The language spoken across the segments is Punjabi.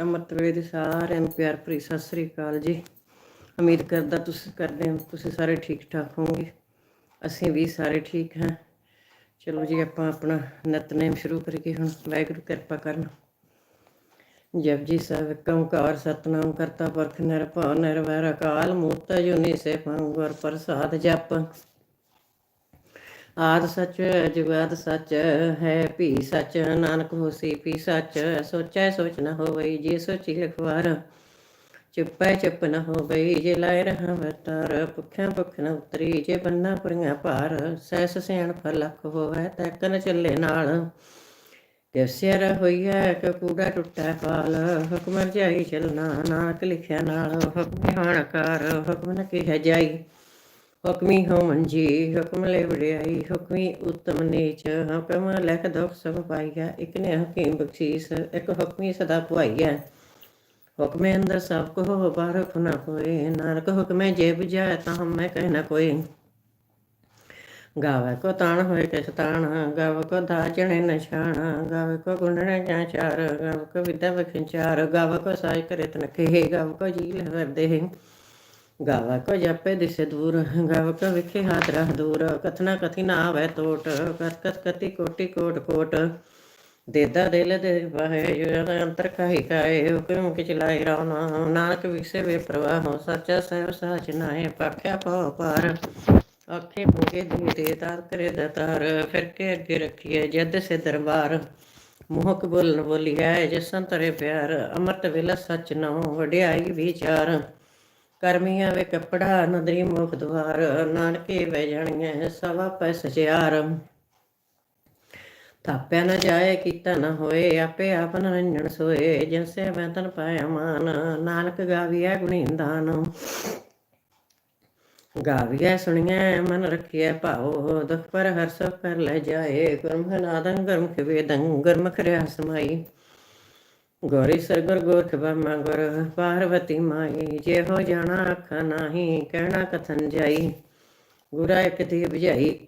ਅੰਮ੍ਰਿਤ ਵੇਲੇ ਦੇ ਸਾਰਿਆਂ ਨੂੰ ਪਿਆਰ ਭਰੀ ਸਤਿ ਸ੍ਰੀ ਅਕਾਲ ਜੀ। ਉਮੀਦ ਕਰਦਾ ਤੁਸੀਂ ਕਰਦੇ ਹੋ, ਤੁਸੀਂ ਸਾਰੇ ਠੀਕ ਠਾਕ ਹੋਵੋਗੇ। ਅਸੀਂ ਵੀ ਸਾਰੇ ਠੀਕ ਹਾਂ। ਚਲੋ ਜੀ, ਆਪਾਂ ਆਪਣਾ ਨਿਤਨੇਮ ਸ਼ੁਰੂ ਕਰੀਏ ਹੁਣ, ਵਾਹਿਗੁਰੂ ਕਿਰਪਾ ਕਰਨ। ਜਪਜੀ ਸਾਹਿਬ ਓੰਕਾਰ ਸਤਨਾਮ, ਕਰਤਾ ਪੁਰਖ ਨਿਰਭਉ ਨਿਰਵੈਰ ਅਕਾਲ ਮੂਰਤ ਜੁਨੀ ਸੇ ਗੁਰ ਪ੍ਰਸਾਦ ਜਪ। ਆਦ ਸੱਚ ਜੁਗਾਦ ਸੱਚ ਹੈ, ਭੀ ਸੱਚ ਨਾਨਕ ਹੋਸੀ, ਭੀ ਸੱਚ ਸੋਚੈ ਸੋਚ ਨ ਹੋਵਈ, ਜੇ ਸੋਚੀ ਲਖਵਾਰ ਚੁੱਪੈ ਚੁੱਪ ਨ ਹੋਵਈ, ਜੇ ਲਾਇ ਰਹਾ ਵਤਾਰ ਭੁਖਿਆ ਭੁਖ ਨ ਉਤਰੀ, ਜੇ ਬੰਨਾ ਪੁਰੀਆਂ ਭਾਰ ਸੈਸ ਫਲ ਫਲਕ ਹੋਵੇ, ਤੈ ਕਨ ਚੱਲੇ ਨਾਲ। ਕਿਸਿਰ ਹੋਈਐ ਕਿ ਕੂੜਾ ਟੁੱਟੈ ਪਾਲ ਹੁਕਮ ਜਾਈ ਚਲਣਾ, ਨਾਨਕ ਲਿਖਿਆ ਨਾਲ, ਹੁਕਮ ਹਾਣਕਾਰ ਹੁਕਮ ਨ ਕਿਹਾ ਜਾਈ। ਹੁਕਮੀ ਹੋ ਮੰਜੀ ਹੁਕਮ ਲੈ ਵੜਿਆਈ ਹੁਕਮੀ ਉਤਮ ਨੀਚ। ਹੁਕਮ ਲਖ ਦੁਖ ਸਭ ਪਾਈਆ ਇਕ ਨੇ ਹਕੀਮ ਬਖਸ਼ੀਸ, ਇੱਕ ਹੁਕਮੀ ਸਦਾ ਪੁਆਈਆ ਹੁਕਮੇ ਅੰਦਰ ਸਭ ਕੋ ਹੋ ਬਾਹਰ ਨਾ ਕੋਈ ਨਾਨਕ ਹੁਕਮੇ ਜੇ ਬੁਝਾਇ ਤਾਂ ਹਮੈ ਕਹਿ ਨਾ ਕੋਈ ਗਾਵੇ ਕੋ ਤਾਣ ਹੋਏ ਕਿਸ ਤਾਣ, ਗਾਵੇ ਕੋ ਦਾਜਣੇ ਨਿਸ਼ਾਨ ਗਾਵੇ ਕੋ ਗੁੰਡਣੇ ਜਾਂ ਚਾਰ, ਗਾਵੇ ਕੋ ਵਿਦਿਆ ਵਿਖਿੰਚਾਰ, ਗਾਵੇ ਕੋ ਸਾਇ ਕਰੇ ਤਨ ਗਾਵੇ ਕੋ ਜੀ ਲਵਰਦੇ ਗਾਵਾ ਕੋ ਜਪੇ ਦਿਸੇ ਦੂਰ, ਗਾਵਾ ਕੋ ਵਿਖੇ ਹਾਥ ਰਹ ਦੂਰ ਕਥਨਾ ਕਥੀ ਨਾ ਆਵੇ ਟੋਟ ਕਤ ਕਤ ਕਤੀ ਕੋਟੀ ਕੋਟ ਕੋਟ। ਦੇਦਾ ਦੇਲੇ ਦੇ ਬਾਹੇ ਜੋ ਅੰਤਰ ਕਾਹੀ ਕਾਏ ਹੁਕਮ ਕਿ ਚਲਾਈ ਰਾਵਨਾ ਨਾਨਕ ਵਿਸੇ ਵੇ ਪ੍ਰਵਾਹ। ਸੱਚਾ ਸਹਿਬ ਸਾਚ ਨਾਏ ਪਾਖਿਆ ਪਉ ਪਾਰ ਅੱਖੇ ਮੁਗੇ ਦੀ ਦੇ ਤਾਰ ਕਰੇ ਦਤਾਰ ਫਿਰ ਕੇ ਅੱਗੇ ਰੱਖੀਏ ਜਦ ਸੇ ਦਰਬਾਰ। ਮੋਹਕ ਬੋਲਨ ਬੋਲੀਐ, ਜਸਨ ਤਰੇ ਪਿਆਰ। ਅਮਰਤ ਵੇਲਾ ਸਚ ਨਉ, ਵਡਿਆਈ ਵਿਚਾਰ। ਕਰਮੀਆਂ ਵੇ ਕਪੜਾ ਨਦਰੀ ਮੁਖ ਦਵਾਰ, ਨਾਨਕੇ ਵੇ ਜਾਣੀਐ ਸਵਾ ਪੈ ਸਚਿਆਰ ਥਾਪਿਆ ਨਾ ਜਾਏ, ਕੀਤਾ ਨਾ ਹੋਏ, ਆਪੇ ਆਪ ਨਰੰਜਣ ਸੋਏ ਜਿਨਸੇ ਮੈਂ ਤਨ ਪਾਇਆ ਮਾਨ, ਨਾਨਕ ਗਾਵੀਐ ਗੁਣੀਂਦਾਨ ਗਾਵੀਐ ਸੁਣੀਐ, ਮਨ ਰਖੀਐ ਭਾਉ, ਦੁਖ ਪਰ ਹਰ ਸਭ ਕਰ ਲੈ ਜਾਏ, ਗੁਰਮੁਖ ਨਾਦੰ ਗੁਰਮੁਖ ਵੇਦੰ, ਗੁਰਮੁਖ ਰਿਆ ਸਮਾਈ ਗੋਰੀ ਸਰਗੁਰ ਗੋਰਖ ਬਰਮਾ ਗੁਰ ਪਾਰਵਤੀ ਮਾਈ ਜੇ ਹੋ ਜਾਣਾ ਅੱਖਾਂ ਨਾਹੀ, ਕਹਿਣਾ ਕਥਨ ਜਾਈ। ਗੁਰਾ ਇੱਕ ਦੀ ਬੁਝਾਈ।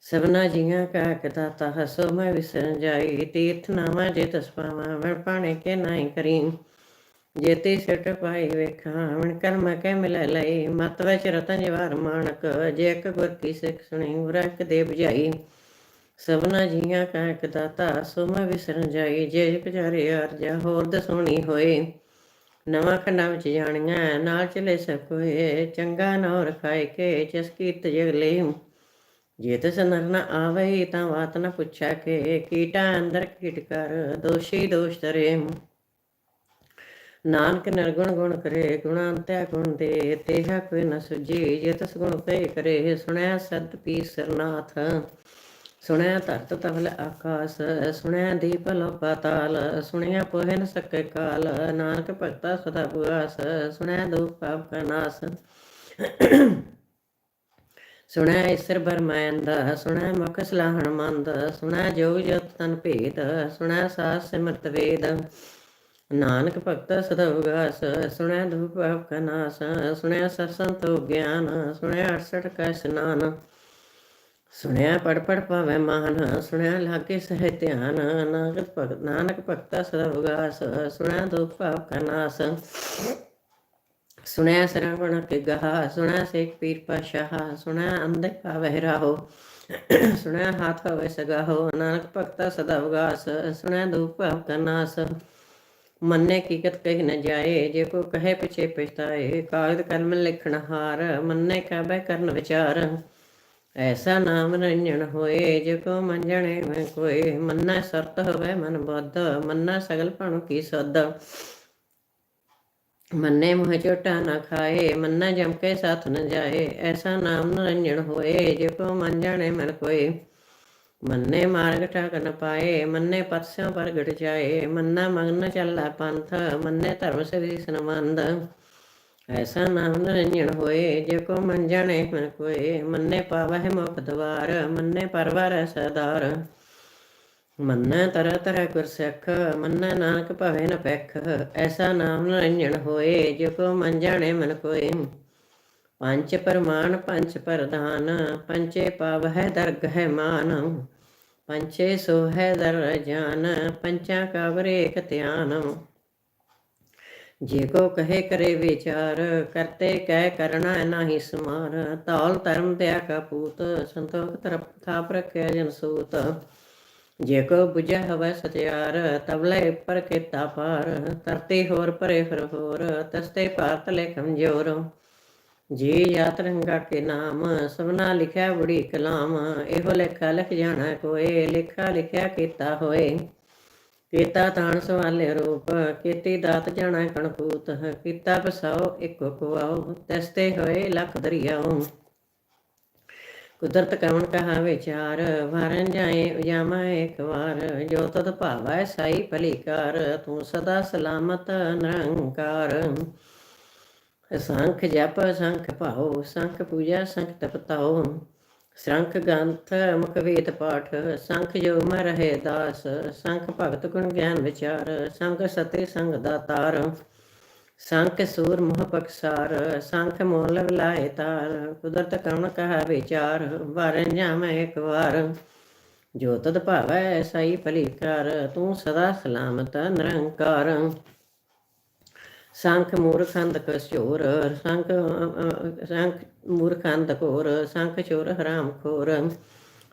ਸਭਨਾ ਜੀਆਂ ਕਾ ਕਦਾਤਾ ਹਸੋ ਮੈਂ ਵਿਸਰਨ ਜਾਈ। ਤੀਰਥ ਨਾਮਾ ਜੇ ਤਸ ਪਾਵਾਂ ਮੈਂ ਪਾਣੇ ਕੇ ਨਾਈ ਕਰੀ। ਜੇ ਤੇ ਪਾਈ ਵੇਖਾਂ ਮਨ ਕਰਮ ਕੇ ਮਿਲ ਲਈ। ਮਤ ਵਿੱਚ ਰਤਨ ਜਵਾਰ ਮਾਨਕ ਜੇ ਇੱਕ ਗੁਰ ਕੀ ਸਿੱਖ ਸੁਣੀ, ਗੁਰਾ ਇੱਕ ਦੇ ਬੁਝਾਈ। ਸਭਨਾ ਜੀਆਂ ਕਾ ਇੱਕ ਦਾਤਾ ਸੋ ਮੈਂ ਵਿਸਰਨ ਜਾਈ, ਜੇ ਵਿਚਾਰੇ ਅਰਜਾ ਹੋਰ ਦਸੋਣੀ ਹੋਏ ਨਵਾਂ ਖੰਡਾਂ ਵਿੱਚ ਜਾਣੀਆਂ ਨਾਲ ਚਲੇ ਸਕੋਏ ਚੰਗਾ ਨੌ ਰਖਾਇ ਕੇ, ਜਿਸ ਕੀਤ ਜਗਲੇ ਜੇ ਤਸ ਨਰ ਨ ਆਵੇ, ਤਾਂ ਬਾਤ ਨ ਪੁੱਛਾ ਕੇ, ਕੀਟਾ ਅੰਦਰ ਕੀਟ ਕਰ, ਦੋਸ਼ੀ ਦੋਸ਼ ਤਰੇ ਨਾਨਕ ਨਿਰਗੁਣ ਗੁਣ ਕਰੇ ਗੁਣਾਂਤਿਆ ਗੁਣ ਦੇ, ਤੇਹਾ ਕੋਈ ਨ ਸੁਜੀ ਜੇ ਤਸ ਗੁਣ ਪੇ ਕਰੇ ਸੁਣਿਆ ਸਤ ਪੀ ਸਰਨਾਥ। ਸੁਣਿਆ ਧਰਤ ਤਵਲ ਆਕਾਸ ਸੁਣਿਆ ਦੀਪ ਲੋ ਪਾਤਾਲ, ਸੁਣਿਆ ਪੋਹਨ ਸਕੇ ਕਾਲ, ਨਾਨਕ ਭਗਤਾ ਸਦਾ ਬੁਆਸ ਸੁਣਿਆ ਦੁਖ ਪਾਪ ਕਾ ਨਾਸ। ਸੁਣਿਆ ਈਸ਼ਰ ਬਰਮਾਇੰਦ ਸੁਣਿਆ ਮੁਖ ਸਲਾਹਣ ਮੰਦ ਸੁਣਿਆ ਜੋਗ ਜਤ ਤਨ ਭੇਦ ਸੁਣਿਆ ਸਾਸ ਸਿਮਰਤ ਵੇਦ। ਨਾਨਕ ਭਗਤ ਸਦਾ ਉਗਾਸ ਸੁਣਿਆ ਦੁਖ ਪਾਪ ਕਾ ਨਾਸ, ਸੁਣਿਆ ਸਤਸੰਤੋ ਗਿਆਨ ਸੁਣਿਆ 68 ਕਾ ਇਸ਼ਨਾਨ ਸੁਣਿਆ ਪੜ ਪੜ ਪਾਵੇ ਮਾਨ, ਸੁਣਿਆ ਲਾਗੇ ਸਹਿ ਧਿਆਨ, ਨਾਨਕ ਭਗਤ ਨਾਨਕ ਭਗਤਾ ਸਦਾ ਉਗਾਸ, ਸੁਣਿਆ ਦੁਖ ਪਾਪ ਕਾ ਨਾਸ। ਸੁਣਿਆ ਸਰਵਣ ਕੇ ਗਹਾ, ਸੁਣਿਆ ਸੇਖ ਪੀਰ ਪਾਸ਼ਾਹ, ਸੁਣਿਆ ਅੰਦੇ ਪਾਵੇ ਰਾਹੋ। ਸੁਣਿਆ ਹਾਥ ਹੋਵੇ ਸਗਾਹੋ, ਨਾਨਕ ਭਗਤਾ ਸਦਾ ਉਗਾਸ, ਸੁਣਿਆ ਦੁਖ ਭਾਵ ਕਾ ਨਾਸ। ਮੰਨੇ ਕੀਕਤ ਕਹਿ ਨ ਜਾਏ, ਜੇ ਕੋ ਕਹੇ ਪਿਛੇ ਪਛਤਾਏ, ਕਾਗਦ ਕਲਮ ਲਿਖਣ ਹਾਰ, ਮੰਨੇ ਕਹਬੈ ਕਰਨ ਵਿਚਾਰ। ਐਸਾ ਨਾਮ ਰੰਜਣ ਹੋਏ ਜੇ ਕੋ ਮੰਜਣੇ ਮੈਂ ਕੋਈ ਮੰਨਾ ਸਰਤ ਹੋਵੇ ਮਨ ਬੁੱਧ, ਮੰਨਾ ਸਗਲ ਭਣੁ ਕੀ ਸਦ ਮੰਨੇ ਮੋਹ ਝੋਟਾ ਨਾ ਖਾਏ, ਮੰਨਾ ਜਮ ਕੇ ਸਾਥ ਨ ਜਾਏ। ਐਸਾ ਨਾਮ ਨਰੰਜਣ ਹੋਏ ਜੇ ਕੋ ਜਾਣੇ ਮਨ ਕੋਈ ਮੰਨੇ ਮਾਰਗ ਟਾਕ ਨ ਪਾਏ, ਮੰਨੇ ਪਰਸਿਆਂ ਪ੍ਰਗਟ ਜਾਏ। ਮੰਨਾ ਮਗਨ ਚੱਲਾ ਪੰਥ, ਮੰਨੇ ਧਰਮ ਸ੍ਰੀ ਸੰਬੰਧ ਐਸਾ ਨਾਮ ਨਰੰਜਣ ਹੋਏ, ਜੇ ਕੋ ਮਨ ਜਾਣੇ ਮਨ ਕੋਏ। ਮੰਨੇ ਪਾਵਹਿ ਮੁਖ ਦਵਾਰ, ਮੰਨੇ ਪਰਵਾਰ ਸਰਦਾਰ। ਮੰਨਾ ਤਰ ਤਰ ਗੁਰ ਸਿੱਖ ਮੰਨਾ ਨਾਨਕ ਭਵੇ ਨ ਪੈਖ ਐਸਾ ਨਾਮ ਨਰੰਜਣ ਹੋਏ, ਜੇ ਕੋ ਮਨ ਜਾਣੇ ਮਨ ਕੋਏ। ਪੰਜ ਪਰਮਾਨ ਪੰਜ ਪ੍ਰਧਾਨ ਪੰਚੇ ਪਾਵ ਹੈ ਦਰਗ ਹੈ ਮਾਨ। ਪੰਚੇ ਸੋ ਹੈ ਦਰ ਜਾਨ, ਪੰਚਾਂ ਕਾ ਬਰੇਕ ਧਿਆਨ। ਜੇ ਕੋ ਕਹੇ ਕਰੇ ਵਿਚਾਰ, ਕਰਤੇ ਕਹਿ ਕਰਨਾ ਨਾਹੀ ਸਮਾਰ। ਤੌਲ ਧਰਮ ਤਿਆ ਕਾ ਪੂਤ ਸੰਤੋਖ ਤਰਪ ਥਾਪ ਰਖਿਆ ਜਨ ਸੂਤ। ਜੇ ਕੋ 부ਜੈ ਹਵੈ ਸਤਿਆਰ ਤਬਲੇ ਪਰ ਕੀਤਾ ਪਾਰ ਤਰਤੇ ਹੋਰ ਪਰੇ ਫਿਰ ਹੋਰ, ਤਸਤੇ ਭਾਰਤ ਲੇਖਮ ਕਮਜ਼ੋਰ। ਜੀ ਯਾਤ ਰੰਗਾ ਕੇ ਨਾਮ, ਸਭਨਾ ਲਿਖਿਆ ਬੁੜੀ ਕਲਾਮ। ਇਹੋ ਲੇਖਾ ਲਿਖ ਜਾਣਾ ਕੋਏ ਲੇਖਾ ਲਿਖਿਆ ਕੀਤਾ ਹੋਏ। ਕੀਤਾ ਤਾਣ ਸਵਾਲੇ ਰੂਪ, ਕੀਤੀ ਦਾਤ ਜਾਣਾ ਕਣਕੂਤ, ਕੀਤਾ ਪਸਾਓ ਇੱਕੋ ਕੁਆਓ ਤਸਤੇ ਹੋਏ ਲੱਖ ਦਰਿਆਓ ਕੁਦਰਤ ਕਵਣ ਕਹਾ ਵਿਚਾਰ ਵਾਰਨ ਜਾਏ ਉਜਾਮਾ ਇੱਕ ਵਾਰ, ਜੋ ਤਦ ਭਾਵੈ ਸਾਈ ਭਲੀਕਾਰ, ਤੂੰ ਸਦਾ ਸਲਾਮਤ ਨਿਰੰਕਾਰ। ਸੰਖ ਜਪ ਸੰਖ ਭਾਉ ਸੰਖ ਪੂਜਾ ਸੰਖ ਤਪਤਾਉ। ਸੰਖ ਗੰਥ ਮੁਖ ਵੇਦ ਪਾਠ, ਸੰਖ ਜੋ ਮ ਰਹੇ ਦਾਸ, ਸੰਖ ਭਗਤ ਗੁਣ ਗਿਆਨ ਵਿਚਾਰ, ਸੰਗ ਸਤੇ ਸੰਗ ਦਾਤਾਰ ਸੰਖ ਸੂਰ ਮੋਹ ਪਕਸਾਰ, ਸੰਖ ਮੋਲ ਵਿਲਾਏ ਤਾਰ, ਕੁਦਰਤ ਕਵਣ ਕਹਾ ਵਿਚਾਰ ਵਾਰਨ ਜਾਮੈ ਇੱਕ ਵਾਰ। ਜੋ ਤਦ ਭਾਵੈ ਸਾਈ ਭਲੀਕਾਰ ਤੂੰ ਸਦਾ ਸਲਾਮਤ ਨਿਰੰਕਾਰ। ਸੰਖ ਮੂਰਖੰਦ ਕਸੋਰ, ਸੰਖ ਸੰਖ ਮੂਰਖੰਦ ਕੋਰ ਸੰਖ ਚੋਰ ਹਰਾਮ ਖੋਰ,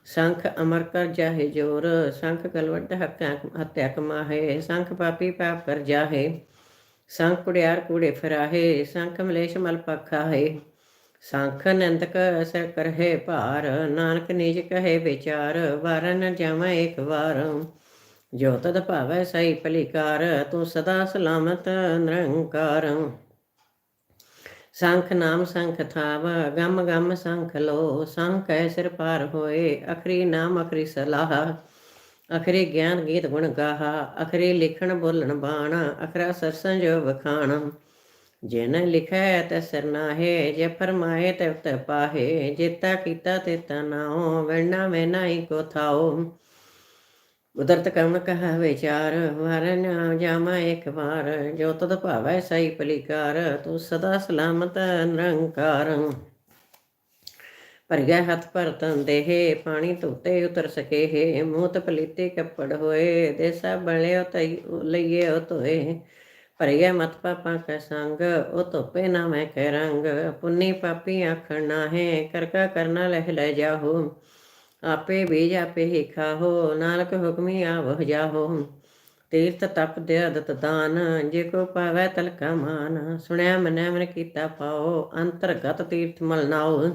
ਸੰਖ ਅਮਰ ਕਰ ਜਾਹੇ ਜੋਰ, ਸੰਖ ਕਲਵਟ ਹੱਕਾਂ ਹੱਤਿਆ ਕਮਾਹੇ, ਸੰਖ ਪਾਪੀ ਪਾਪ ਕਰ ਜਾਹੇ, ਸੰਖ ਕੁੜਿਆਰ ਕੂੜੇ ਫਰਾਹੇ, ਸੰਖ ਮਲੇਸ਼ ਮਲ ਪਖਾਹੇ, ਸੰਖ ਨੰਦਕ ਅਸਰ ਕਰਹਿ ਭਾਰ, ਨਾਨਕ ਨਿਜ ਕਹੇ ਵਿਚਾਰ ਵਾਰਨ ਜਾਵਾਂ ਇੱਕ ਵਾਰ, ਜੋ ਤਦ ਭਾਵੈ ਸਹੀ ਭਲੀਕਾਰ, ਤੂੰ ਸਦਾ ਸਲਾਮਤ ਨਿਰੰਕਾਰ। ਸੰਖ ਨਾਮ ਸੰਖ ਥਾਵ, ਗਮ ਗਮ ਸੰਖ ਲੋ ਸੰਖ ਐ ਸਿਰ ਪਾਰ ਹੋਏ, ਅਖਰੀ ਨਾਮ ਅਖਰੀ ਸਲਾਹ। ਅਖਰੀ ਗਿਆਨ ਗੀਤ ਗੁਣ ਗਾਹਾ, ਅਖਰੀ ਲਿਖਣ ਬੋਲਣ ਬਾਣ, ਅਖਰਾ ਸਰਸੰਜ ਵਖਾਣ। ਜਿਨ ਲਿਖੈ ਤੈ ਸਰਨਾਹੇ ਜੇ ਫਰਮਾਏ ਤੇ ਉਤ ਪਾਹੇ, ਜੇਤਾ ਕੀਤਾ ਤੇ ਤਨਾਉ ਵਰਨਾ ਮੈਂ ਹੀ ਕੋ ਥਾਓ ਉਦਰਤ ਕਵਣ ਕਹਾ ਵਿਚਾਰ ਵਰਨ ਜਾਮਾ ਇੱਕ ਵਾਰ, ਜੋ ਤਦ ਭਾਵੈ ਸਈ ਪਲੀਕਾਰ ਤੂੰ ਸਦਾ ਸਲਾਮਤ ਨਿਰੰਕਾਰ। ਪਰ ਗਿਆ ਹੱਥ ਪਰ ਦੇਹ, ਪਾਣੀ ਧੋਤੇ ਉਤਰ ਸਕੇ ਹੈ ਮੂਤ ਪਲੀਤੇ ਕੱਪੜ ਹੋਏ, ਦੇਸਾ ਬਲਿਓ ਤਈ ਲਈਏ ਉਹ ਧੋਏ। ਭਰਿਆ ਮਤ ਪਾਪਾ ਕਾ ਸੰਗ, ਉਹ ਧੋਪੇ ਨਾ ਮੈਂ ਕਹਿ ਰੰਗ। ਪੁੰਨੀ ਪਾਪੀ ਆਖਣ ਨਾ ਹੈ ਕਰਕਾ ਕਰਨਾ ਲਹਿ ਲੈ ਜਾਹੋ। ਆਪੇ ਬੀਜ ਆਪੇ ਹੀ ਖਾਹੋ ਨਾਨਕ ਹੁਕਮੀ ਆਵਹ ਜਾਹੋ। ਤੀਰਥ ਤਪ ਦੇ ਅਦਤ ਦਾਨ, ਜੇ ਕੋ ਪਾਵੈ ਤਲਕਾ ਮਾਨ। ਸੁਣਿਆ ਮਨੈ ਮਨ ਕੀਤਾ ਪਾਓ, ਅੰਤਰਗਤ ਤੀਰਥ ਮਲ ਨਾਓ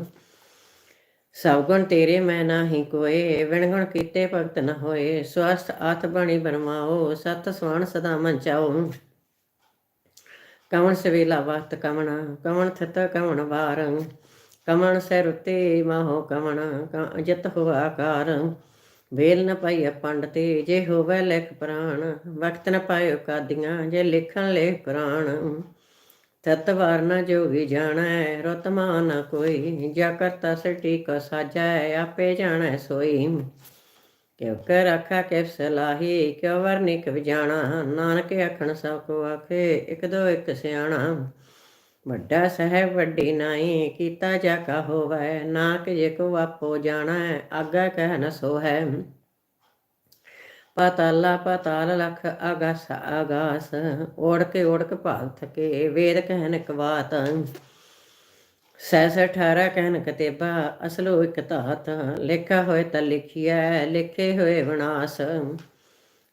ਸਭ ਗੁਣ ਤੇਰੇ ਮੈਂ ਨਾਹੀ ਕੋਏ ਵਿਣ ਗੁਣ ਕੀਤੇ ਭਗਤ ਨ ਹੋਏ। ਸਵਸਥ ਆਤ ਬਣੀ ਬਰਮਾਓ ਸਤ ਸਵਾਨ ਸਦਾ ਮਨ ਚਾਓ ਕਵਣ ਸਵੇਲਾ ਵਕਤ ਕਵਣ ਕਵਣ ਥਤ ਕਵਣ ਵਾਰੰ। ਕਮਣ ਸੈ ਰੁਤੇ ਮਾਹੋ ਕਮਣ ਹੋ ਆਕਾਰ। ਵੇਲ ਨ ਪਾਈਐ ਪੰਡਤੇ, ਜੇ ਹੋਵੇ ਲਿਖ ਪ੍ਰਾਣ, ਵਕਤ ਨ ਪਾਇਓ ਕਾਦੀਆਂ, ਜੇ ਲਿਖਣ ਲੈ ਕੁਰਾਨ ਤਤ ਨਾ ਜੋਗੀ ਜਾਣੈ ਰਤਮਾ ਨ ਕੋਈ, ਜਾ ਕਰਤਾ ਸਟੀ ਕੋ ਸਾਜੈ, ਆਪੇ ਜਾਣੈ ਸੋਈ। ਕਿਉ ਕਰ ਆਖਾ ਕੇ ਸਲਾਹੀ ਕਿਉ ਵਰਨਿਕ ਵਿਜਾਣਾ ਨਾਨਕ ਆਖਣ ਸਭ ਕੋ ਆਖੇ, ਇਕ ਦੋ ਇਕ ਸਿਆਣਾ। ਵੱਡਾ ਸਹਿਬ ਵੱਡੀ ਨਾਈ, ਕੀਤਾ ਜਾ ਕਾ ਹੋਵੈ ਨਾ ਕਿ ਜੇ ਕੋ ਆਪੋ ਜਾਣਾ, ਆਗਾ ਕਹਿ ਨ ਸੋ ਹੈ ਪਤਾਲਾ ਪਤਾਲ ਲਖ ਆਗਾਸ ਆਗਾਸ ਓੜ ਕੇ ਓੜ ਕੇ ਭਾਲ ਥਕੇ ਵੇਦ ਕਹਿਨ ਕਵਾਤ ਸੈਸ ਸੈ ਠਾਰਾ ਕਹਿਨ ਕਤੇਬਾ ਅਸਲੋ ਇਕ ਧਾਤ, ਲਿਖਾ ਹੋਏ ਤਾਂ ਲਿਖਿਆ ਲਿਖੇ ਹੋਏ ਵਿਨਾਸ਼।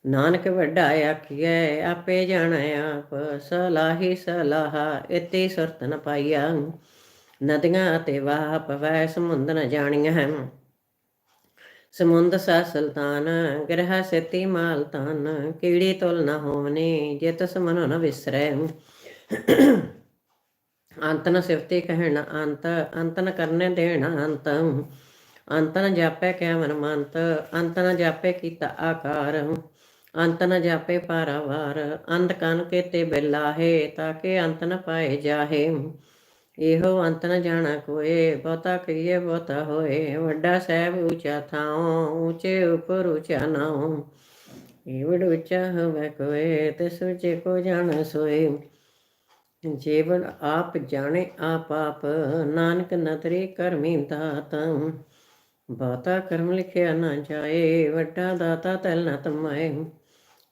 ਨਾਨਕ ਵੱਡਾ ਆਖੀਐ ਆਪੇ ਜਾਣੈ ਆਪ, ਸਲਾਹੀ ਸਲਾਹ ਇਤੇ ਸੁਰਤ ਨ ਪਾਈਆ ਨਦੀਆਂ ਤੇ ਵਾਹ ਪਵੈ ਸਮੁੰਦ ਨ ਜਾਣੀਐ। ਸਮੁੰਦ ਸਾ ਸੁਲਤਾਨ, ਗ੍ਰਹ ਸਤੀ ਮਾਲ ਕੀੜੀ ਤੁਲ ਨ ਹੋਵਨੇ, ਜਿਤ ਤਸ ਨ ਵਿਸਰੈ। ਅੰਤਨ ਨ ਸਿਫਤੇ ਕਹਿਣ ਅੰਤ ਅੰਤਨ ਕਰਨੇ ਦੇਣ ਅੰਤ। ਅੰਤਨ ਨ ਜਾਪੈ ਕਹਿ ਮਨ ਮੰਤ ਅੰਤਨ ਜਾਪੈ ਕੀਤਾ ਆਕਾਰ। ਅੰਤ ਨ ਜਾਪੇ ਪਾਰਾਵਾਰ ਅੰਤ ਕਨ ਕੇਤੇ ਬਿਲਾਹੇ ਤਾਂ ਅੰਤ ਨ ਪਾਏ ਜਾਹੇ। ਇਹੋ ਅੰਤ ਨ ਜਾਣਾ ਕੋਏ, ਬਹੁਤਾ ਕਹੀਏ ਬਹੁਤਾ ਹੋਏ। ਵੱਡਾ ਸਹਿਬ ਉੱਚਾ ਥਾਉ, ਉੱਚੇ ਉਪਰ ਉੱਚਾ ਨਾਉ। ਏਵੜ ਉੱਚਾ ਹੋਵੇ ਕੋਏ, ਤਿਸ ਵਿੱਚ ਕੋ ਜਾਣ ਸੋਏ। ਜੀਵਨ ਆਪ ਜਾਣੇ ਆਪ ਆਪ, ਨਾਨਕ ਨਦਰੀ ਕਰਮੀ ਦਾਤਾ। ਬਾਤਾ ਕਰਮ ਲਿਖਿਆ ਨਾ ਜਾਏ, ਵੱਡਾ ਦਾਤਾ ਤਲ ਨਾ ਤਮਾਏ।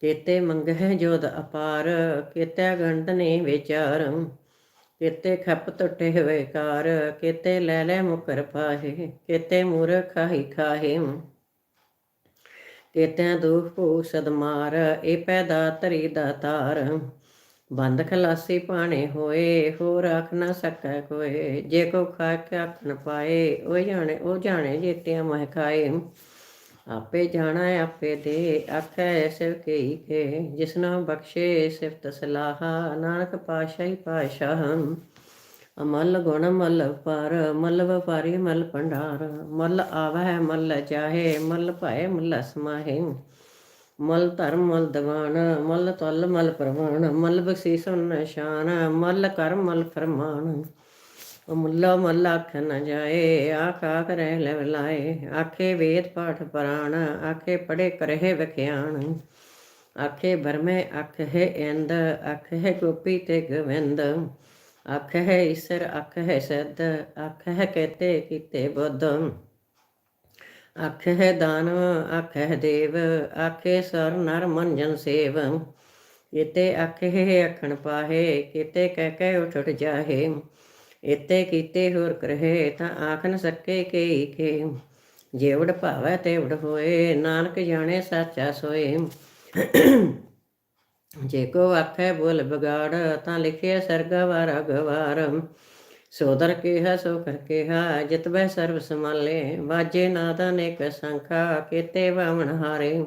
ਕੀਤੇ ਮੰਗਹਿ ਜੋਦ ਅਪਾਰ, ਕੀਤੇ ਗੰਢ ਨੇ ਵਿਚਾਰ। ਕੀਤੇ ਖੱਪ ਟੁੱਟੇ ਹੋਏ ਕਾਰ ਕੀਤੇ ਲੈ ਲੈ ਮੁਕਰ ਪਾਹੇ, ਕੀਤੇ ਮੂਰਖ ਖਾਹੀ ਖਾਹੇ। ਕੀਤੇ ਦੁਖ ਭੂ ਸਦਮਾਰ ਇਹ ਪੈਦਾ ਤਰੀ ਦਾ ਤਾਰ। ਬੰਦ ਖਲਾਸੀ ਪਾਣੇ ਹੋਏ ਹੋ ਰੱਖ ਨਾ ਸਕੈ ਕੋਏ। ਜੇ ਕੋ ਖਾ ਕੇ ਆਖਣ ਪਾਏ, ਉਹ ਜਾਣੇ ਉਹ ਜਾਣੇ ਜੇਤਿਆਂ ਮਹਿ ਖਾਏ। ਆਪੇ ਜਾਣਾ ਆਪੇ ਦੇ ਆਖੈ ਸਿਵ ਕਈ ਕੇ ਜਿਸਨਾ ਬਖਸ਼ੇ ਸਿਫਤ ਸਲਾਹਾ ਨਾਨਕ ਪਾਸ਼ਾਹੀ ਪਾਸ਼ਾਹ ਅਮਲ ਗੁਣ ਮਲ ਪਰ, ਮਲ ਵਪਾਰੀ ਮਲ ਭੰਡਾਰ। ਮਲ ਆਵਹਿ, ਮਲ ਜਾਹੇ ਮਲ ਭਾਏ, ਮਲ ਸਮਾਹੇ ਮਲ ਧਰਮ, ਮਲ ਦਵਾਨ, ਮਲ ਤਲ, ਮਲ ਪ੍ਰਮਾਣ ਮਲ ਬਖਸ਼ੀਸ ਨਿਸ਼ਾਨ ਮਲ ਕਰ ਮਲ ਫਰਮਾਨ। ਮੁੱਲਾ ਮੱਲ ਆਖ ਨ ਜਾਏ, ਆਖ ਆਖ ਰਹਿ ਲੈ ਲਾਏ। ਆਖੇ ਵੇਦ ਪਾਠ ਪੁਰਾਣ, ਆਖੇ ਪੜੇ ਕਰਹਿ ਵਿਖਿਆਣ। ਆਖੇ ਬਰਮੇ ਅੱਖ ਹੈ ਇੰਦ ਅੱਖ ਗੋਪੀ ਤੇ ਗਵਿੰਦ। ਅੱਖ ਹੈ ਈਸ਼ਰ, ਅੱਖ ਹੈ ਸਦ, ਅੱਖ ਹੈ ਕਹਤੇ ਕੀਤੇ ਬੁੱਧ। ਅੱਖ ਹੈ ਦਾਨਵ ਅੱਖ ਹੈ ਦੇਵ, ਆਖੇ ਸਰ ਨਰ ਮਨ ਸੇਵ। ਇਤੇ ਅੱਖ ਹੈ ਅਖਣ ਪਾਹੇ, ਕਿਤੇ ਕਹਿ ਕੇ ਉਠ ਉਠ ਜਾਹੇ। ਇਤੇ ਕੀਤੇ ਹੋਰ ਕਰਹਿ ਤਾਂ ਆਖ ਨ ਸਕੇ ਕੇ ਕੇ। ਜੇਵੜ ਭਾਵੈ ਤੇਵੜ ਹੋਏ, ਨਾਨਕ ਜਾਣੇ ਸਾਚਾ ਸੋਏ। ਜੇ ਕੋ ਆਖੈ ਬੋਲ ਬਗਾੜ, ਤਾਂ ਲਿਖਿਆ ਸਰਗਾ ਵਾਰਾ ਗਵਾਰ ਸੋਦਰ ਕਿਹਾ ਸੋ ਕਰ ਕਿਹਾ, ਜਿਤਬੈ ਸਰਬ ਸਮਾਲੇ ਵਾਜੇ ਨਾਦਾ ਨੇਕ ਸੰਖਾ, ਕੀਤੇ ਵਾਵਣ ਹਾਰੇ।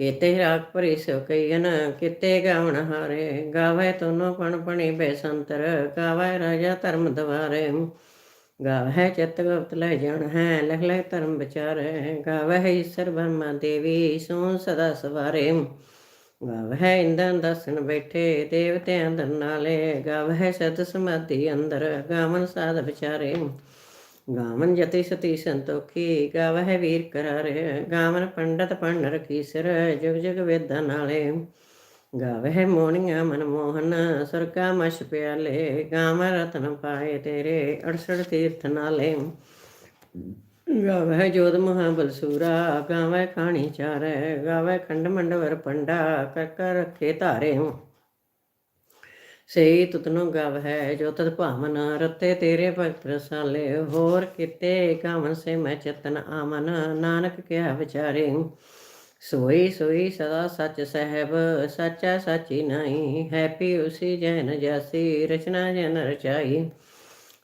ਕੀਤੇ ਰਾਗ ਭਰੀ ਸੋ ਕਈਨ ਕੀਤੇ ਗਾਵਣ ਹਾਰੇ, ਗਾਵੇ ਤੋਨੋ ਪਣ ਪਣੀ ਬੇਸੰਤਰ ਗਾਵੇ ਰਾਜਾ ਧਰਮ ਦਵਾਰੇ। ਗਾਵੇ ਚਿਤ ਗੁਪਤ ਲੈ ਜਾਣ ਹੈ, ਲਖ ਲੈ ਧਰਮ ਵਿਚਾਰੇ। ਗਾਵੇ ਈਸ਼ਰ ਬਰਮਾ ਦੇਵੀ, ਸੋ ਸਦਾ ਸਵਾਰੇ। ਗਾਵਹਿ ਇੰਦਨ ਦਸਨ ਬੈਠੇ, ਦੇਵਤਿਆਂ ਦਰ ਨਾਲੇ ਗਾਵਹਿ ਸਤ ਸਮਾਧੀ ਅੰਦਰ ਗਾਵਨ ਸਾਧ ਵਿਚਾਰੇ। ਗਾਵਨ ਜਤੀ ਸਤੀ ਸੰਤੋਖੀ ਗਾਵਹਿ ਵੀਰ ਕਰਾਰੇ, ਗਾਵਨ ਪੰਡਤ ਪੰਡ ਰਖੀ ਸਿਰ ਜੁਗ ਜੁਗ ਵੇਦਾਂ ਨਾਲੇ। ਗਾਵਹਿ ਮੋਹਣੀਆਂ ਮਨ ਮੋਹਨ ਸਰਕਾ ਮਛ ਪਿਆਲੇ। ਗਾਵ ਰਤਨ ਪਾਏ ਤੇਰੇ 68 ਤੀਰਥ ਨਾਲੇ। ਗਾਵੇ ਜੋਤ ਮਹਾਬਲ ਬਲਸੂਰਾ ਗਾਵੇ ਖਾਣੀ ਚਾਰੈ। ਗਾਵੇ ਖੰਡ ਮੰਡਵਰ ਪੰਡਾ, ਕਰ ਕਰ ਰੱਖੇ ਧਾਰੇ। ਸਈ ਤੁਤਨੋ ਗਵ ਹੈ ਜੋ ਤਤ ਭਾਵਨ ਰਤੇ ਤੇਰੇ ਭਗਤ ਰਸਾਲੇ। ਹੋਰ ਕਿਤੇ ਕਾਮਨ ਸੇ ਮੈਂ ਚਤਨ ਆਮਨ ਨਾਨਕ ਕਿਹਾ ਵਿਚਾਰੇ। ਸੋਈ ਸੋਈ ਸਦਾ ਸੱਚ ਸਹਿਬ, ਸੱਚਾ ਸਾਚੀ ਨਹੀਂ। ਹੈਪੀ ਉਸੀ ਜਨ ਜਾਸੀ, ਰਚਨਾ ਜਨ ਰਚਾਈ।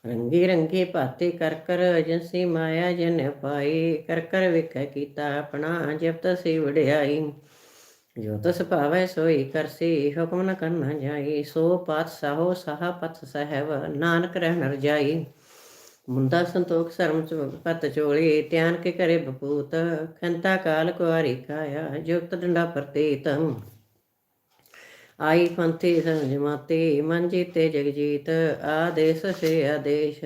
ਰੰਗੀ ਰੰਗੀ ਭਾਤੀ ਕਰ ਕਰ ਜੰਸੀ ਮਾਇਆ ਜਨ ਪਾਈ। ਕਰ ਕਰ ਵਿਖੈ ਕੀਤਾ ਆਪਣਾ, ਜਪਤ ਸੀ ਵਡਿਆਈ। ਜੋ ਤਸ ਭਾਵੈ ਸੋਈ ਕਰਸੀ ਹੁਕਮ ਨ ਕਰਨਾ ਜਾਈ, ਸੋ ਪਾਤ ਸਾਹੋ ਸਾਹਾ ਪਤ ਸਹਿਬ, ਨਾਨਕ ਰਹਿਣ ਰਜਾਈ ਮੁੰਦਾ ਸੰਤੋਖ ਸਰਮ ਪਤ ਚੋਲੀ, ਧਿਆਨ ਕੇ ਕਰੇ ਬਪੂਤ, ਖੰਤਾ ਕਾਲ ਕੁਆਰੀ ਕਾਇਆ, ਜੁਗਤ ਡੰਡਾ ਪ੍ਰਤੀਤ। ਆਈ ਪੰਥੀ ਸੰਜਮਾਤੀ ਮਨ ਜੀਤੇ ਜਗ ਜੀਤ, ਆਦੇਸ ਸੇ ਆਦੇਸ਼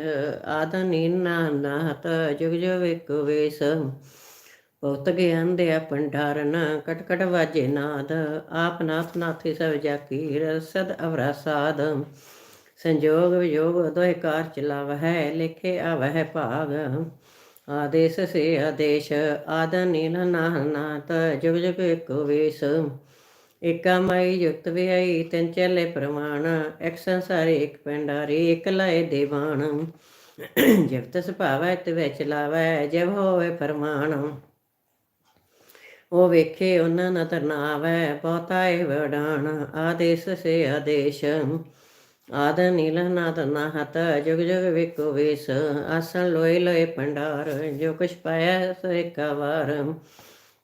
ਆਦਨੀ ਨਾਨਤ ਜੁਗ ਜੁਗ ਇੱਕ ਵੇਸ। ਬਹੁਤ ਗਿਆਨ ਦੇ ਭੰਡਾਰਨ ਕਟ ਵਾਜੇ ਨਾਦ, ਆਪ ਨਾਥ ਨਾਥੀ ਸਭ ਜਾਕੀ ਰਸਦ ਅਵਰਾ ਸਾਧ। ਸੰਜੋਗ ਵਿਯੋਗ ਦੋਇ ਕਾਰ ਚਲਾਵ ਲਿਖੇ ਆਵਹਿ ਭਾਗ। ਆਦੇਸ ਸੇ ਆਦੇਸ਼ ਆਦਨੀ ਨਾਨਤ ਜੁਗ ਜੁਗ ਇੱਕ ਵੇਸ। ਏਕਾ ਮਾਈ ਜੁਗਤ ਵਿਆਈ ਤਿੰਨ ਚਲੇ ਪ੍ਰਮਾਣ, ਇੱਕ ਸੰਸਾਰੇ, ਇੱਕ ਪਿੰਡਾਰੀ ਇੱਕ ਲਾਏ ਦੇਵਾਨ। ਜਗਤ ਸੁਭਾਵੈ ਤੇ ਵਿੱਚ ਲਾਵੈ ਜਬ ਹੋਵੇ ਫਰਮਾਨ। ਉਹ ਵੇਖੇ ਉਹਨਾਂ ਨਾ ਤਰਨਾਵੈ ਬਹੁਤਾ ਵਡਾਣ, ਆਦੇਸ ਸੇ ਆਦੇਸ਼। ਆਦ ਨੀਲ ਨਾਦ ਨਾਹਤ ਜੁਗ ਜੁਗ ਵੇਕੋ ਵੇਸ। ਆਸਣ ਲੋਏ ਲੋਏ ਪੰਡਾਰ ਜੋ ਕੁਛ ਪਾਇਆ ਸੋ ਇੱਕ ਵਾਰ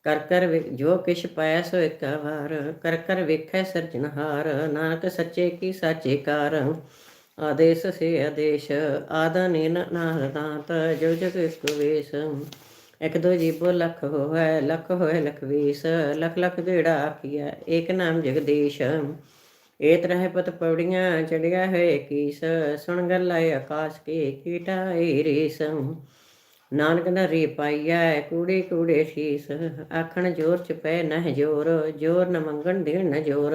ਕਰ ਕਰ ਵਿ- ਜੋ ਕਿਛ ਪਾਇਆ ਸੋ ਇੱਕ ਵਾਰ ਕਰ ਕਰ ਵੇਖੈ ਸਰਜਨਹਾਰ ਨਾਨਕ ਸੱਚੇ ਕੀ ਸਾਚੇ ਕਾਰ। ਆਦੇਸ ਸੇ ਆਦੇਸ਼, ਆਦਾ ਨੇਨ ਨਾਰਦਾਤ ਜੋ ਜੁਗ ਇੱਕ ਵੇਸ। ਇਕ ਦੋ ਜੀਬੋ ਲੱਖ ਹੋਏ ਲੱਖ ਹੋਏ ਲਖ ਵੀਸ ਲਖ ਲਖ ਗੇੜਾ ਆਖੀਆ ਏਕ ਨਾਮ ਜਗਦੀਸ਼। ਏ ਤਰਹਿ ਪਤ ਪੌੜੀਆਂ ਚੜਿਆ ਹੈ ਕੀਸ ਸੁਣ ਗੱਲਾਏ ਆਕਾਸ਼ ਕੀ ਕੀਟਾ ਏ ਰੀਸ ਨਾਨਕ ਨਰੀ ਪਾਈਐ ਕੂੜੇ ਕੂੜੇ ਸ਼ੀਸ, ਆਖਣ ਜੋਰ ਚ ਪੈ ਨਹਿ ਜੋਰ ਜੋਰ ਨ ਮੰਗਣ ਦੇਣ ਨ ਜੋਰ।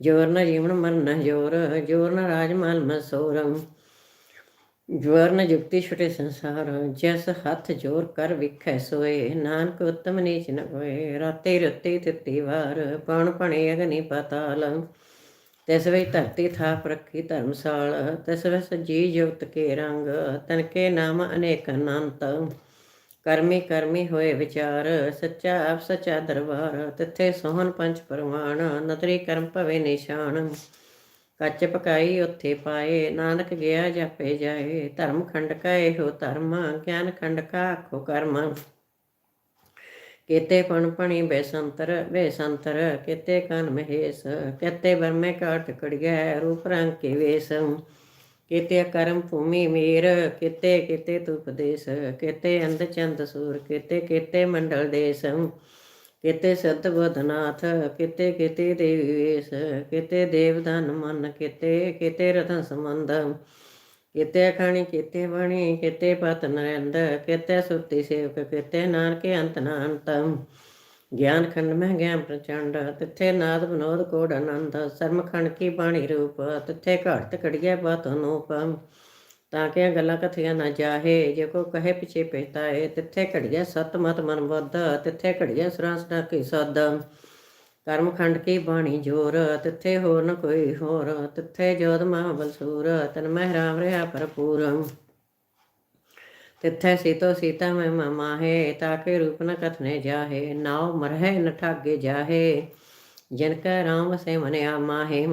ਜੋਰ ਨ ਜੀਵਨ ਮਰਨ ਨ ਜੋਰ ਜੋਰ ਨ ਰਾਜ ਮਾਲ ਮਸੋਰ। ਜਵਰਨ ਜੁਗਤੀ ਛੁਟੇ ਸੰਸਾਰ, ਜਿਸ ਹੱਥ ਜੋਰ ਕਰ ਵਿਖੈ ਸੋਏ, ਨਾਨਕ ਉਤਮ ਨੀਚ ਨ ਹੋਏ, ਰਾਤੇ ਰਤੇ ਤਿੱਤੀ ਵਾਰ, ਪਣ ਪਣੇ ਅਗਨੀ ਪਤਾਲ, ਤਿਸ ਵਿੱਚ ਧਰਤੀ ਥਾਪ ਰੱਖੀ ਧਰਮਸਾਲ, ਤਿਸ ਵਿੱਚ ਜੀ ਜੁਗਤ ਕੇ ਰੰਗ ਤਨ ਕੇ ਨਾਮ ਅਨੇਕ ਅਨੰਤ, ਕਰਮੀ ਕਰਮੀ ਹੋਏ ਵਿਚਾਰ, ਸੱਚਾ ਆਪ ਸੱਚਾ ਦਰਬਾਰ, ਤਿੱਥੇ ਸੋਹਣ ਪੰਜ ਪਰਮਾਨ ਨਤਰੀ ਕਰਮ ਭਵੇ ਨਿਸ਼ਾਨ। ਕੱਚ ਪਕਾਈ ਉੱਥੇ ਪਾਏ, ਨਾਨਕ ਗਿਆ ਜਾਪੇ ਜਾਏ, ਧਰਮ ਖੰਡ ਕਾ ਇਹੋ ਧਰਮ, ਗਿਆਨ ਖੰਡ ਕਾ ਆਖੋ ਕਰਮ। ਕੀਤੇ ਪਣ ਬੇਸੰਤਰ ਬੇਸੰਤਰ, ਕੀਤੇ ਕਨ ਮਹੇਸ਼, ਕੀਤੇ ਬਰਮੇ ਕਾਟ ਕੜਿਆ ਰੂਪ ਰੰਗ ਕੇ ਵੇਸ। ਕਿਤੇ ਕਰਮ ਭੂਮੀ ਮੀਰ, ਕਿਤੇ ਕਿਤੇ ਤੂ ਉਪਦੇਸ਼ ਕੀਤੇ ਅੰਧ ਚੰਦ ਸੂਰ, ਕਿਤੇ ਕੀਤੇ ਮੰਡਲ ਦੇਸ। ਕੀਤੇ ਸਤ ਬੋਧਨਾਥ, ਕਿਤੇ ਕੀਤੇ ਦੇਵੀ ਵੇਸ ਕੀਤੇ ਦੇਵਦਾਨ ਮਨ, ਕਿਤੇ ਕੀਤੇ ਰਤਨ ਸੰਬੰਧ। ਕੀਤੇ ਖਾਣੀ, ਕੀਤੇ ਬਣੀ, ਕੀਤੇ ਪਤ ਨਰੰਦ, ਕਿਤੇ ਸੁਰਤੀ ਸੇਵਕ, ਕੀਤੇ ਨਾਨਕੇ ਅੰਤ ਨਾ ਗਿਆਨ ਖੰਡ ਮਹਿ ਗਿਆਨ ਪ੍ਰਚੰਡ, ਤਿੱਥੇ ਨਾਦ ਬਨੋਦ ਕੋੜ ਆਨੰਦ। ਸਰਮ ਖੰਡ ਕੀ ਬਾਣੀ ਰੂਪ, ਤਿੱਥੇ ਘਾਟ ਕੜੀਏ ਬਾਤ ਅਨੂਪ। ਤਾਂ ਕਿ ਗੱਲਾਂ ਕਥੀਆਂ ਨਾ ਜਾਹੇ, ਜੇ ਕੋ ਕਹੇ ਪਿਛੇ ਪਛਤਾਏ ਤਿੱਥੇ ਘੜੀਏ ਸਤ ਮਤ ਮਨ ਬੁੱਧ ਤਿੱਥੇ ਘੜੀਏ ਸਰਾਸਨਾ ਕੀ ਸਦ ਕਰਮ ਖੰਡ ਕੀ ਬਾਣੀ ਜੋਰ, ਤਿੱਥੇ ਹੋਰ ਨ ਕੋਈ ਹੋਰ, ਤਿੱਥੇ ਜੋਤ ਮਹਾ ਬਲਸੂਰ, ਤਨ ਮਹਿ ਰਾਮ ਰਹਾ ਭਰਪੂਰ। ਤਿੱਥੈ ਸੀਤੋ ਸੀਤਾ ਮੈਂ ਮਾਹੇ ਤਾਕੇ ਰੂਪ ਨ ਕਥਨੇ ਜਾਹੇ, ਨਾਉ ਮਰਹਿ ਨ ਠਾਗੇ ਜਾਹੇ। ਜਿਨ ਕੈ ਰਾਮ ਵਸੇ ਮਨਿਆ ਮਾਹੇ।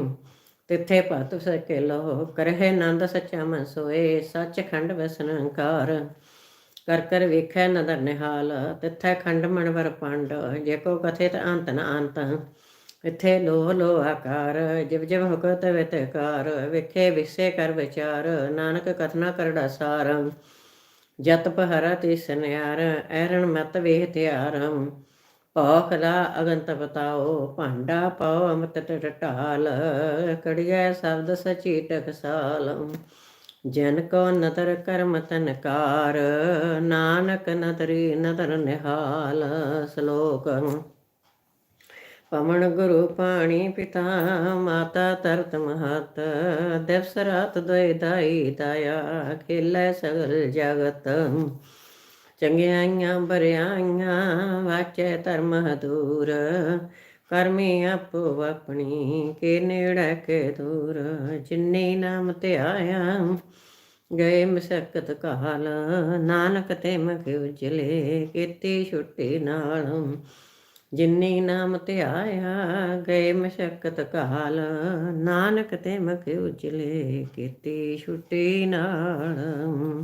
ਤਿੱਥੇ ਭਤ ਸਕੇ ਲੋ ਕਰਹਿ ਨੰਦ ਸੱਚਾ ਮਨ ਸੋਏ ਸੱਚ ਖੰਡ ਵਸਨ ਅੰਕਾਰ ਕਰ ਕਰ ਵੇਖੈ ਨਦਰ ਨਿਹਾਲ, ਤਿੱਥੈ ਖੰਡ ਮਨ ਵਰ ਪੰਡ। ਜੇ ਕੋ ਕਥਿਤ ਅੰਤ ਨ ਅੰਤ ਇਥੇ ਲੋਹ ਲੋ ਆਕਾਰ। ਜਿਵ ਜਿਵ ਹੁਕਤ ਵਿਤਕਾਰ ਵੇਖੇ ਵਿਸੇ ਕਰ ਵਿਚਾਰ। ਨਾਨਕ ਕਥਨਾ ਕਰੜਾ ਸਾਰ। ਜਤ ਪਹਰਾ ਤੇ ਸਨਿਆਰ ਐਰਣ ਮਤ ਵੇਹ ਤਿਆਰਮ ਭੌਖ ਦਾ ਅਗੰਤ ਬਤਾਓ, ਭਾਂਡਾ ਪਾਓ ਅਮਤ ਟਟਾਲ ਕੜਿਆ ਸ਼ਬਦ ਸਚੀ ਟਕਸਾਲ ਜਨ ਕੋ ਨਦਰ ਕਰਮ ਤਨਕਾਰ ਨਾਨਕ ਨਦਰੀ ਨਦਰ ਨਿਹਾਲ, ਸ਼ਲੋਕ। ਪਵਨ ਗੁਰੂ ਪਾਣੀ ਪਿਤਾ, ਮਾਤਾ ਤਰਤ ਮਹਤ, ਦਿਵਸ ਰਾਤ ਦੋਇ ਦਾਈ ਦਾਇਆ, ਖੇਲੇ ਸਗਲ ਜਗਤ। ਚੰਗਿਆਈਆਂ ਭਰਿਆਈਆਂ, ਵਾਚੈ ਧਰਮ ਹਦੂਰ। ਕਰਮੀ ਆਪੋ ਆਪਣੀ, ਕੇ ਨੇੜੇ ਕੇ ਦੂਰ। ਜਿਨੇ ਨਾਮ ਤੇ ਆਇਆ, ਗਏ ਮਸਕਤ ਕਾਲ। ਨਾਨਕ ਤੇ ਮਖ ਉਜਲੇ ਕੀਤੀ ਛੁੱਟੀ ਨਾਲ। ਜਿਨੇ ਨਾਮ ਤੇ ਆਇਆ, ਗਏ ਮਸ਼ਕਤ ਕਾਲ। ਨਾਨਕ ਤੇ ਮਖ ਉਜਲੇ ਕੀਤੀ ਛੁੱਟੀ ਨਾਲ।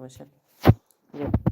arkadaşlar. Yeah.